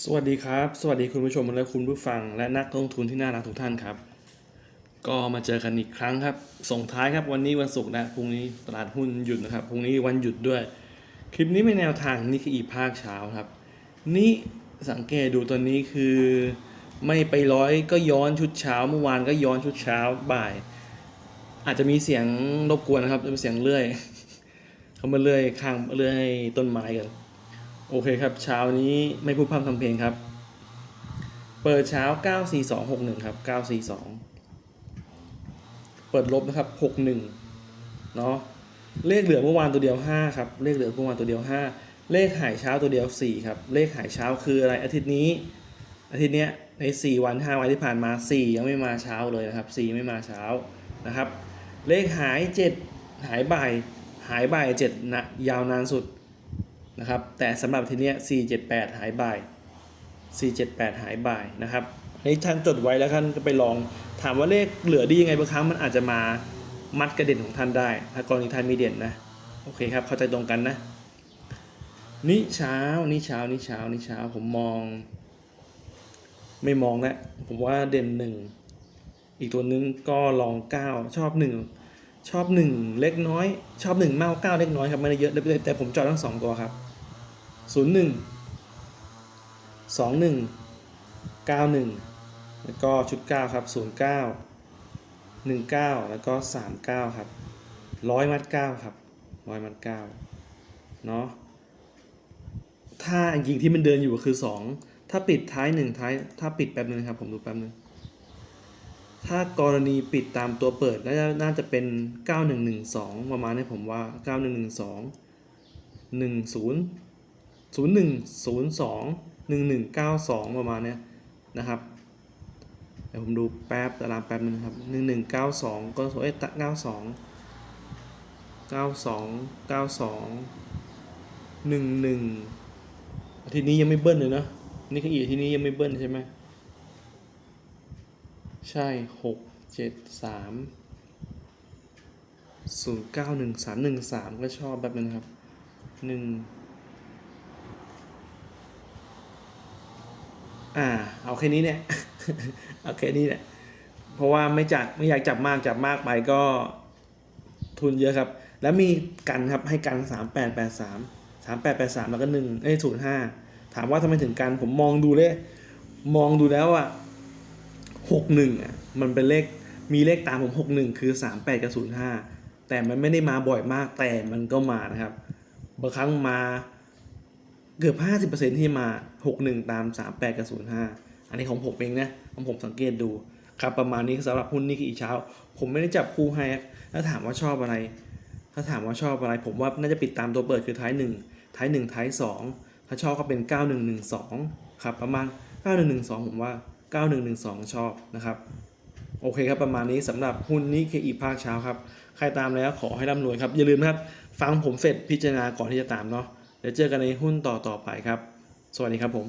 สวัสดีครับ สวัสดีคุณผู้ชมและคุณผู้ฟัง และนักลงทุนที่น่ารักทุกท่านครับ ก็มาเจอกันอีกครั้งครับ ส่งท้ายครับวันนี้วันศุกร์นะพรุ่งนี้ตลาดหุ้นหยุดนะครับพรุ่งนี้วันหยุดด้วย คลิปนี้เป็นแนวทางนี่คืออีภาคเช้าครับ นี่สังเกตดูตัวนี้คือ ไม่ไปร้อยก็ย้อนชุดเช้า เมื่อวานก็ย้อนชุดเช้าบ่าย อาจจะมีเสียงรบกวนนะครับจะเป็นเสียงเลื่อยเขามาเลื่อยข้างเลื่อยต้นไม้กัน โอเคครับ เช้านี้ไม่พูดพร่ำทำเพลงครับ เปิดเช้า 94261 ครับ 942 เปิดลบนะครับ 61 เนาะเลขเหลือเมื่อวานตัวเดียว 5 ครับ เลขเหลือเมื่อวานตัวเดียว 5 เลขหายเช้าตัวเดียว 4 ครับ เลขหายเช้าคืออะไรอาทิตย์นี้ อาทิตย์เนี้ยใน 4 วัน 5 วันที่ผ่านมา 4 ยังไม่มาเช้าเลยนะครับ 4 ไม่มาเช้านะครับ เลขหาย 7 หายบ่าย หายบ่าย7นะยาวนานสุด นะครับ แต่สำหรับทีเนี้ย 478 หายบ่าย 478 หายบ่ายนะครับอันนี้ท่านจดไว้แล้วท่านก็ไปลองถามว่าเลขเหลือดียังไงบางครั้งมันอาจจะมามัดกระเด็นของท่านได้ ถ้ากรณีท่านมีเด่นนะ โอเคครับ เข้าใจตรงกันนะ นี่เช้านี่เช้านี่เช้านี่เช้าผมมอง ไม่มองแล้วผมว่าเด่นหนึ่งอีกตัวนึงก็ลองเก้าชอบหนึ่งชอบหนึ่งเล็กน้อย ชอบหนึ่งมากกว่าเก้าเล็กน้อยครับไม่ได้เยอะแต่ผมจอดทั้งสองตัวครับ ศูนย์หนึ่งสองหนึ่งเก้าหนึ่งแล้วก็ชุดเก้าครับศูนย์เก้าหนึ่งเก้าแล้วก็สามเก้าครับร้อยมัดเก้าครับร้อยมัดเก้าเนาะถ้าจริงที่มันเดินอยู่ก็คือสองถ้าปิดท้ายหนึ่งท้าย ถ้าปิดแป๊บนึงครับ ผมดูแป๊บนึงถ้ากรณีปิดตามตัวเปิดน่าจะน่าจะเป็น 9112 ประมาณนี้ผมว่า 9112 10 0102 1192 ประมาณเนี้ยนะครับเดี๋ยวผมดูแป๊บตารางแป๊บนึงครับ 1192 ก็เอ้ย92 92 92 11อาทิตย์นี้ยังไม่เบิ้ลเลยเนะ นี่คืออีกทิตย์นี้ยังไม่เบิ้ลใช่ไหมใช่หกเจ็ดสามศูนย์เก้าหนึ่งสามหนึ่งสามก็ชอบแบบนึงครับหนึ่ง อ่า เอาแค่นี้เนี่ย เอาแค่นี้เนี่ย เพราะว่าไม่จัดไม่อยากจับมากจับมากไปก็ทุนเยอะครับ แล้วมีกันครับให้กันสามแปดแปดสามสามแปดแปดสามแล้วก็หนึ่งเอ้ศูนย์ห้าถามว่าทำไมถึงกันผมมองดูเลยมองดูแล้วอะหกหนึ่งอะมันเป็นเลขมีเลขตามผมหกหนึ่งคือสามแปดกับศูนย์ห้าแต่มันไม่ได้มาบ่อยมากแต่มันก็มานะครับบางครั้งมา เกือบห้าสิบเปอร์เซ็นที่มาหกหนึ่งตามสามแปดกับศูนย์ห้าอันนี้ของผมเองนะของผมสังเกตดู ครับประมาณนี้สำหรับหุ้นนี่คืออีเช้า ผมไม่ได้จับคู่ให้ถ้าถามว่าชอบอะไร ถ้าถามว่าชอบอะไร ผมว่าน่าจะปิดตามตัวเปิดคือท้ายหนึ่งท้ายหนึ่งท้ายสองถ้าชอบก็เป็นเก้าหนึ่งหนึ่งสองครับประมาณเก้าหนึ่งหนึ่งสองผมว่า 9112 ชอบนะครับโอเคครับ ประมาณนี้สำหรับหุ้นนี้คืออีภาคเช้าครับ ใครตามแล้วขอให้ร่ำรวยครับ อย่าลืมนะครับ ฟังผมเสร็จพิจารณาก่อนที่จะตามเนาะ เดี๋ยวเจอกันในหุ้นต่อต่อไปครับ สวัสดีครับผม